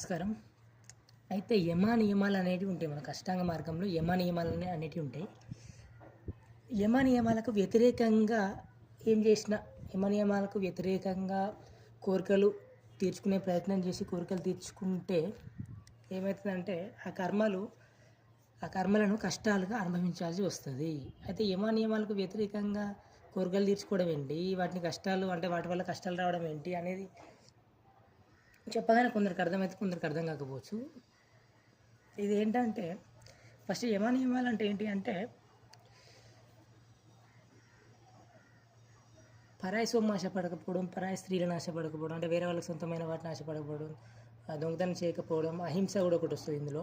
నమస్కారం. అయితే యమ నియమాలు అనేటివి ఉంటాయి మన కష్టాంగ మార్గంలో. యమ నియమాలు అనే- అనేటివి ఉంటాయి. యమ నియమాలకు వ్యతిరేకంగా ఏం చేసినా యమ నియమాలకు వ్యతిరేకంగా కోరికలు తీర్చుకునే ప్రయత్నం చేసి కోరికలు తీర్చుకుంటే ఏమవుతుందంటే ఆ కర్మలు ఆ కర్మలను కష్టాలుగా అనుభవించాల్సి వస్తుంది. అయితే యమ నియమాలకు వ్యతిరేకంగా కోరికలు తీర్చుకోవడం ఏంటి? వాటిని కష్టాలు అంటే వాటి వల్ల కష్టాలు రావడం ఏంటి? అనేది చెప్పగానే కొందరికి అర్థమైతే కొందరికి అర్థం కాకపోవచ్చు. ఇది ఏంటంటే ఫస్ట్ యమ ఏంటి అంటే పరాయి సొమ్ము ఆశపడకపోవడం పరాయి స్త్రీలను ఆశపడకపోవడం అంటే వేరే వాళ్ళకి సొంతమైన వాటిని ఆశపడకపోవడం దొంగతనం చేయకపోవడం అహింస కూడా ఒకటి వస్తుంది ఇందులో.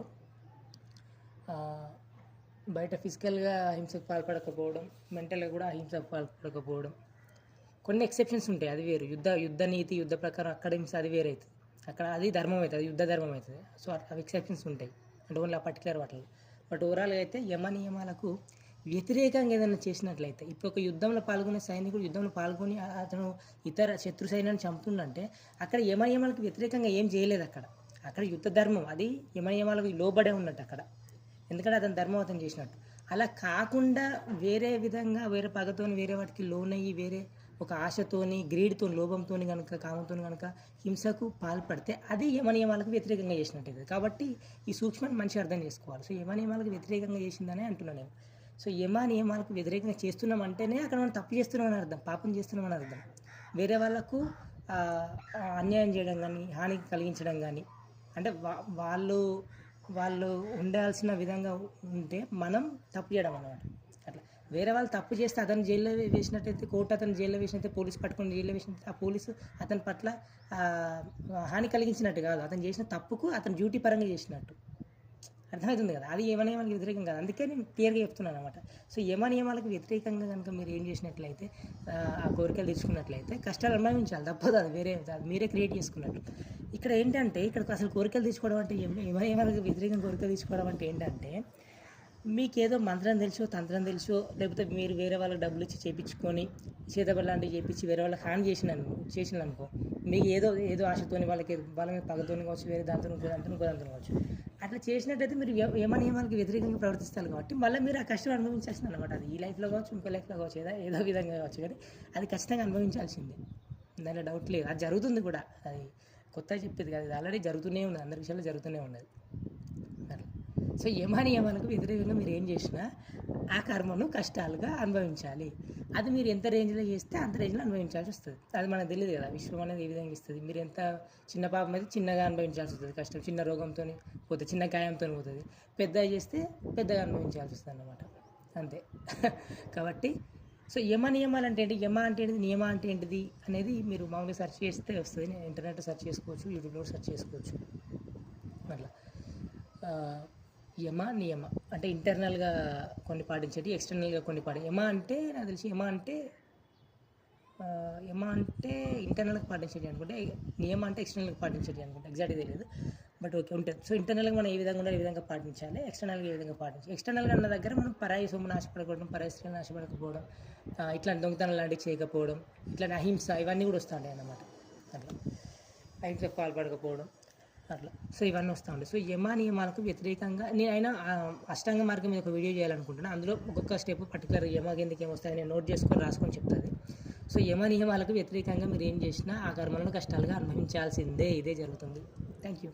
బయట ఫిజికల్గా అహింసకు పాల్పడకపోవడం మెంటల్గా కూడా అహింసకు పాల్పడకపోవడం. కొన్ని ఎక్సెప్షన్స్ ఉంటాయి అది వేరు. యుద్ధ యుద్ధ నీతి యుద్ధ ప్రకారం అక్కడ హింస అది వేరైతుంది అక్కడ అది ధర్మం అవుతుంది యుద్ధ ధర్మం అవుతుంది. సో అవి ఎక్సెప్షన్స్ ఉంటాయి. అంటే ఓన్లీ ఆ పర్టికులర్ వాటిలో. బట్ ఓవరాల్గా అయితే యమ నియమాలకు వ్యతిరేకంగా ఏదైనా చేసినట్లయితే ఇప్పుడు ఒక యుద్ధంలో పాల్గొనే సైనికుడు యుద్ధంలో పాల్గొని అతను ఇతర శత్రు సైన్యాన్ని చంపుతుండంటే అక్కడ యమ నియమాలకు వ్యతిరేకంగా ఏం చేయలేదు అక్కడ. అక్కడ యుద్ధ ధర్మం అది యమ నియమాలకు లోబడే ఉన్నట్టు అక్కడ. ఎందుకంటే అతను ధర్మం అతను చేసినట్టు. అలా కాకుండా వేరే విధంగా వేరే పగతోని వేరే వాటికి లోనయ్యి వేరే ఒక ఆశతోని గ్రీడ్తో లోభంతో కనుక కామంతో కనుక హింసకు పాల్పడితే అది యమ నియమాలకు వ్యతిరేకంగా చేసినట్టు కాబట్టి ఈ సూక్ష్మాన్ని మంచిగా అర్థం చేసుకోవాలి. సో యమనియమాలకు వ్యతిరేకంగా చేసిందని అంటున్నాను నేను. సో యమ నియమాలకు వ్యతిరేకంగా చేస్తున్నాం అంటేనే అక్కడ మనం తప్పు చేస్తున్నామని అర్థం పాపం చేస్తున్నామని అర్థం. వేరే వాళ్ళకు అన్యాయం చేయడం కానీ హాని కలిగించడం కానీ అంటే వా- వాళ్ళు వాళ్ళు ఉండాల్సిన విధంగా ఉంటే మనం తప్పు చేయడం అన్నమాట. వేరే వాళ్ళు తప్పు చేస్తే అతను జైల్లో వేసినట్టయితే కోర్టు అతను జైల్లో వేసినట్టే పోలీసు పట్టుకుని జైల్లో వేసినట్టు ఆ పోలీసు అతని పట్ల హాని కలిగించినట్టు కాదు. అతను చేసిన తప్పుకు అతను డ్యూటీ పరంగా చేసినట్టు. అర్థమవుతుంది కదా? అది యమ నియమాలకు వ్యతిరేకం కాదు. అందుకే నేను క్లియర్గా చెప్తున్నాను అనమాట సో యమ నియమాలకు వ్యతిరేకంగా కనుక మీరు ఏం చేసినట్లయితే ఆ, కోరికలు తెచ్చుకున్నట్లయితే కష్టాలు అనుభవించాలి. తప్పదు అది వేరే అది మీరే క్రియేట్ చేసుకున్నట్టు. ఇక్కడ ఏంటంటే ఇక్కడ అసలు కోరికలు తీసుకోవడం అంటే యమ వ్యతిరేకంగా కోరికలు తీసుకోవడం అంటే ఏంటంటే మీకేదో మంత్రం తెలుసో తంత్రం తెలుసో లేకపోతే మీరు వేరే వాళ్ళకి డబ్బులు ఇచ్చి చేపించుకొని చేతబడి లాంటివి చేపించి వేరే వాళ్ళకి హాని చేసిన చేసిన అనుకో మీకు ఏదో ఏదో ఆశతోని వాళ్ళకి ఏదో- వాళ్ళ మీద పగతోని కావచ్చు వేరే దాంతో దాంతో ఇంకో కావచ్చు. అట్లా చేసినట్టయితే మీరు ఏమైనా యమ వ్యతిరేకంగా ప్రవర్తిస్తారు కాబట్టి మళ్ళీ మీరు ఆ కష్టం అనుభవించాల్సింది అనమాట అది ఈ లైఫ్లో కావచ్చు ఇంకో లైఫ్లో కావచ్చు ఏదో ఏదో విధంగా కావచ్చు కానీ అది ఖచ్చితంగా అనుభవించాల్సిందే. దానిలో డౌట్ లేదు. అది జరుగుతుంది కూడా. అది కొత్తగా చెప్పేది కాదు. ఇది ఆల్రెడీ జరుగుతూనే ఉన్నది. అందరి విషయాల్లో జరుగుతూనే ఉన్నది. సో యమ నియమాలకు వ్యతిరేకంగా మీరు ఏం చేసినా ఆ కర్మను కష్టాలుగా అనుభవించాలి. అది మీరు ఎంత రేంజ్లో చేస్తే అంత రేంజ్లో అనుభవించాల్సి వస్తుంది. అది మనకు తెలియదు కదా విశ్వం అనేది ఏ విధంగా ఇస్తుంది. మీరు ఎంత చిన్న పాపం అయితే చిన్నగా అనుభవించాల్సి వస్తుంది కష్టం. చిన్న రోగంతో పోతుంది చిన్న గాయంతో పోతుంది. పెద్దగా చేస్తే పెద్దగా అనుభవించాల్సి వస్తుంది అన్నమాట. అంతే. కాబట్టి సో యమ నియమాలు అంటే ఏంటి? యమ అంటే ఏంటిది? నియమ అంటే ఏంటిది? అనేది మీరు మామూలుగా సెర్చ్ చేస్తే వస్తుంది. ఇంటర్నెట్ సెర్చ్ చేసుకోవచ్చు యూట్యూబ్లో సెర్చ్ చేసుకోవచ్చు. అట్లా. యమ నియమ అంటే ఇంటర్నల్గా కొన్ని పాటించేటి ఎక్స్టర్నల్గా కొన్ని పాటి. యమ అంటే నాకు తెలిసి యమ అంటే యమ అంటే ఇంటర్నల్గా పాటించేటి అనుకుంటే. నియమ అంటే ఎక్స్టర్నల్గా పాటించేటి అనుకుంటే. ఎగ్జాక్ట్గా తెలియదు. బట్ ఓకే ఉంటుంది సో ఇంటర్నల్గా మనం ఏ విధంగా ఉండాలి ఏ విధంగా పాటించాలి ఎక్స్టర్నల్గా ఏ విధంగా పాటించాలి? ఎక్స్టర్నల్గా అన్న దగ్గర మనం పరాయి సొమ్ము నాశపడకపోవడం పరాయి నాశపడకపోవడం ఆశపడకపోవడం ఇట్లాంటి దొంగతనం లాంటివి చేయకపోవడం ఇట్లాంటి అహింస ఇవన్నీ కూడా వస్తుంటాయి అన్నమాట అట్లా అహింసకు పాల్పడకపోవడం. అట్లా. సో ఇవన్నీ వస్తూ ఉంటాయి. సో యమ నియమాలకు వ్యతిరేకంగా నేను అయినా అష్టాంగ మార్గం మీద ఒక వీడియో చేయాలనుకుంటున్నాను అందులో ఒక్కొక్క స్టెప్ పర్టికులర్ యమ కిందకి ఏమొస్తాయని నేను నోట్ చేసుకొని రాసుకొని చెప్తుంది. సో యమ నియమాలకు వ్యతిరేకంగా మీరు ఏం చేసినా ఆ కర్మలను కష్టాలుగా అనుభవించాల్సిందే. ఇదే జరుగుతుంది. Thank you